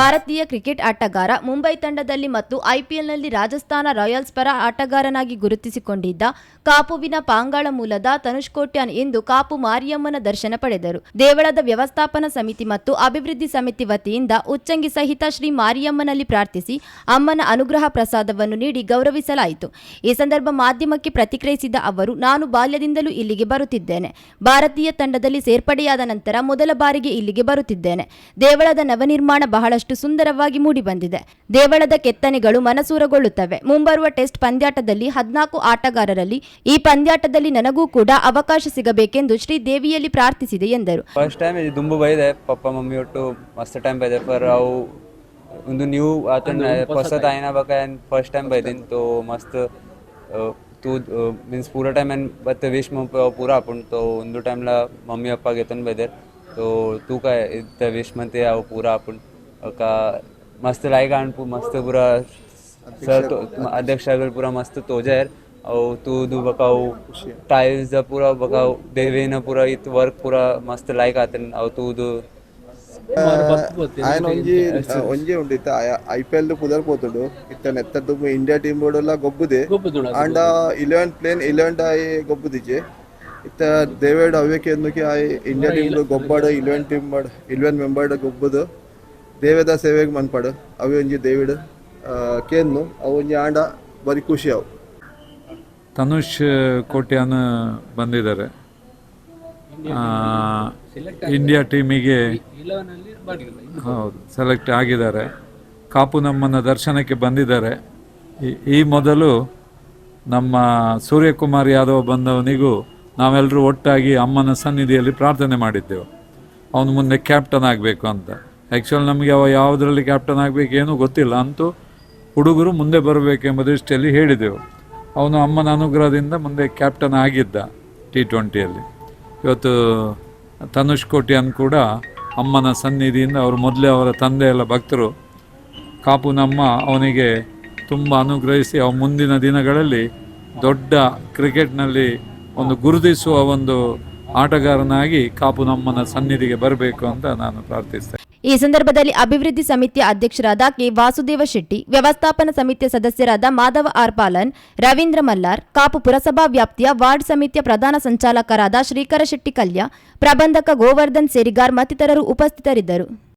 ಭಾರತೀಯ ಕ್ರಿಕೆಟ್ ಆಟಗಾರ ಮುಂಬೈ ತಂಡದಲ್ಲಿ ಮತ್ತು ಐಪಿಎಲ್ನಲ್ಲಿ ರಾಜಸ್ಥಾನ ರಾಯಲ್ಸ್ ಪರ ಆಟಗಾರನಾಗಿ ಗುರುತಿಸಿಕೊಂಡಿದ್ದ ಕಾಪುವಿನ ಪಾಂಗಾಳ ಮೂಲದ ತನುಷ್ ಕೋಟ್ಯಾನ್ ಇಂದು ಕಾಪು ಮಾರಿಯಮ್ಮನ ದರ್ಶನ ಪಡೆದರು. ದೇವಳದ ವ್ಯವಸ್ಥಾಪನಾ ಸಮಿತಿ ಮತ್ತು ಅಭಿವೃದ್ಧಿ ಸಮಿತಿ ವತಿಯಿಂದ ಉಚ್ಚಂಗಿ ಸಹಿತ ಶ್ರೀ ಮಾರಿಯಮ್ಮನಲ್ಲಿ ಪ್ರಾರ್ಥಿಸಿ ಅಮ್ಮನ ಅನುಗ್ರಹ ಪ್ರಸಾದವನ್ನು ನೀಡಿ ಗೌರವಿಸಲಾಯಿತು. ಈ ಸಂದರ್ಭ ಮಾಧ್ಯಮಕ್ಕೆ ಪ್ರತಿಕ್ರಿಯಿಸಿದ ಅವರು, ನಾನು ಬಾಲ್ಯದಿಂದಲೂ ಇಲ್ಲಿಗೆ ಬರುತ್ತಿದ್ದೇನೆ. ಭಾರತೀಯ ತಂಡದಲ್ಲಿ ಸೇರ್ಪಡೆಯಾದ ನಂತರ ಮೊದಲ ಬಾರಿಗೆ ಇಲ್ಲಿಗೆ ಬರುತ್ತಿದ್ದೇನೆ. ದೇವಳದ ನವನಿರ್ಮಾಣ ಬಹಳಷ್ಟು ಸುಂದರವಾಗಿ ಮೂಡಿಬಂದಿದೆ ದೇವಳದ ಕೆತ್ತನೆಗಳು ಮನಸೂರಗೊಳ್ಳುತ್ತವೆ ಮುಂಬರುವ ಟೆಸ್ಟ್ ಪಂದ್ಯಾಟದಲ್ಲಿ ಹದಿನಾಲ್ಕು ಆಟಗಾರರಲ್ಲಿ ಈ ಪಂದ್ಯಾಟದಲ್ಲಿ ನನಗೂ ಕೂಡ ಅವಕಾಶ ಸಿಗಬೇಕೆಂದು ಶ್ರೀ ದೇವಿಯಲ್ಲಿ ಪ್ರಾರ್ಥಿಸಿದೆ ಎಂದರು ಫಸ್ಟ್ ಟೈಮ್ ಇದು ದುಂಬು ಬೈದೆ ಪಪ್ಪ ಮಮ್ಮಿ ಒಟ್ಟು ಮಸ್ತ್ ಟೈಮ್ ಬೈದೆ ಫರ್ ಅವು ಒಂದು ನ್ಯೂ ಆತನ ಹೊಸದು ಆಯ್ನ ಬಕ ಫಸ್ಟ್ ಟೈಮ್ ಬೈದಿನ್ तो मस्त तू मीन्स पुरा टाइम एन बत्ते विश मग पुरा आपण तो ಒಂದು ಟೈಮ್ಲ ಮಮ್ಮಿ ಅಪ್ಪ घेतन ಬೈದರ್ तो तू काय इथं विश म्हणते अहो पुरा आपण का मस्त लायक आण पू मस्त पुरा सर तो अध्यक्षागल पुरा मस्त तोजायर अहो तू दू बकाऊ टाईल्स पुरा बकाऊ देवेन पुरा इत वर्क पुरा मस्त लायक आतन अहो तू दू ఆయన ಒಂಜಿ ಒಂಜಿ ಉಂಡು ಇತ್ತ ಐ ಪಿ ಎಲ್ ಪುದರ್ ಪೋತುಡು ಇತ್ತ ನೆತ್ತ ದುಂಬು ಇಂಡಿಯಾ ಟೀಮ್ ಬೋರ್ಡೆಲ್ಲ ಗೊಬ್ಬುದೆ ಅಂಡ ಇಲೆವೆನ್ ಪ್ಲೇನ್ ಇಲೆವೆನ್ ಆಯ್ ಗೊಬ್ಬುದಿಜೆ ಇತ್ತ ದೇವೇಡ್ ಅವ್ಯಕ್ಕೆ ಎಂದುಕೆ ಆಯ್ ಇಂಡಿಯಾ ಟೀಮ್ ಗೊಬ್ಬಾಡು ಇಲೆವೆನ್ ಟೀಮ್ ಮಾಡ್ ಇಲೆವೆನ್ ಮೆಂಬರ್ಡ್ ಗೊಬ್ಬುದು ದೇವೇದ ಸೇವೆಗೆ ಮನ್ಪಾಡು. ಅವಿ ಒಂಜಿ ದೇವಿಡ್ ಕೇನ್ನು ಅವು ಒಂಜಿ ಆಂಡ ಬರೀ ಖುಷಿ ಅವು ತನುಷ್ ಕೋಟ್ಯಾನ ಬಂದಿದ್ದಾರೆ. ಆ, ಇಂಡಿಯಾ ಟೀಮಿಗೆ ಹೌದು ಸೆಲೆಕ್ಟ್ ಆಗಿದ್ದಾರೆ. ಕಾಪು ನಮ್ಮನ ದರ್ಶನಕ್ಕೆ ಬಂದಿದ್ದಾರೆ. ಈ- ಈ ಮೊದಲು ನಮ್ಮ ಸೂರ್ಯಕುಮಾರ್ ಯಾದವ್ ಬಂದವನಿಗೂ ನಾವೆಲ್ಲರೂ ಒಟ್ಟಾಗಿ ಅಮ್ಮನ ಸನ್ನಿಧಿಯಲ್ಲಿ ಪ್ರಾರ್ಥನೆ ಮಾಡಿದ್ದೆವು. ಅವನು ಮುಂದೆ ಕ್ಯಾಪ್ಟನ್ ಆಗಬೇಕು ಅಂತ. ಆ್ಯಕ್ಚುಲಿ ನಮಗೆ ಅವ ಯಾವುದರಲ್ಲಿ ಕ್ಯಾಪ್ಟನ್ ಆಗಬೇಕು ಏನೂ ಗೊತ್ತಿಲ್ಲ. ಅಂತೂ ಹುಡುಗರು ಮುಂದೆ ಬರಬೇಕೆಂಬ ದೃಷ್ಟಿಯಲ್ಲಿ ಹೇಳಿದೆವು. ಅವನು ಅಮ್ಮನ ಅನುಗ್ರಹದಿಂದ ಮುಂದೆ ಕ್ಯಾಪ್ಟನ್ ಆಗಿದ್ದ ಟಿ ಟ್ವೆಂಟಿಯಲ್ಲಿ ಇವತ್ತು ತನುಷ್ ಕೋಟಿಯನ್ ಕೂಡ ಅಮ್ಮನ ಸನ್ನಿಧಿಯಿಂದ ಅವರು ಮೊದಲೇ ಅವರ ತಂದೆ ಎಲ್ಲ ಭಕ್ತರು. ಕಾಪು ನಮ್ಮ ಅವನಿಗೆ ತುಂಬ ಅನುಗ್ರಹಿಸಿ ಅವ ಮುಂದಿನ ದಿನಗಳಲ್ಲಿ ದೊಡ್ಡ ಕ್ರಿಕೆಟ್ನಲ್ಲಿ ಒಂದು ಗುರುತಿಸುವ ಒಂದು ಆಟಗಾರನಾಗಿ ಕಾಪು ನಮ್ಮನ ಸನ್ನಿಧಿಗೆ ಬರಬೇಕು ಅಂತ ನಾನು ಪ್ರಾರ್ಥಿಸ್ತೇನೆ. ಈ ಸಂದರ್ಭದಲ್ಲಿ ಅಭಿವೃದ್ಧಿ ಸಮಿತಿಯ ಅಧ್ಯಕ್ಷರಾದ ಕೆ ವಾಸುದೇವ ಶೆಟ್ಟಿ, ವ್ಯವಸ್ಥಾಪನಾ ಸಮಿತಿಯ ಸದಸ್ಯರಾದ ಮಾಧವ ಆರ್ ಪಾಲನ್, ರವೀಂದ್ರ ಮಲ್ಲಾರ್, ಕಾಪು ಪುರಸಭಾ ವ್ಯಾಪ್ತಿಯ ವಾರ್ಡ್ ಸಮಿತಿಯ ಪ್ರಧಾನ ಸಂಚಾಲಕರಾದ ಶ್ರೀಕರ ಶೆಟ್ಟಿ ಕಲ್ಯ, ಪ್ರಬಂಧಕ ಗೋವರ್ಧನ್ ಸೇರಿಗಾರ್ ಮತ್ತಿತರರು ಉಪಸ್ಥಿತರಿದ್ದರು.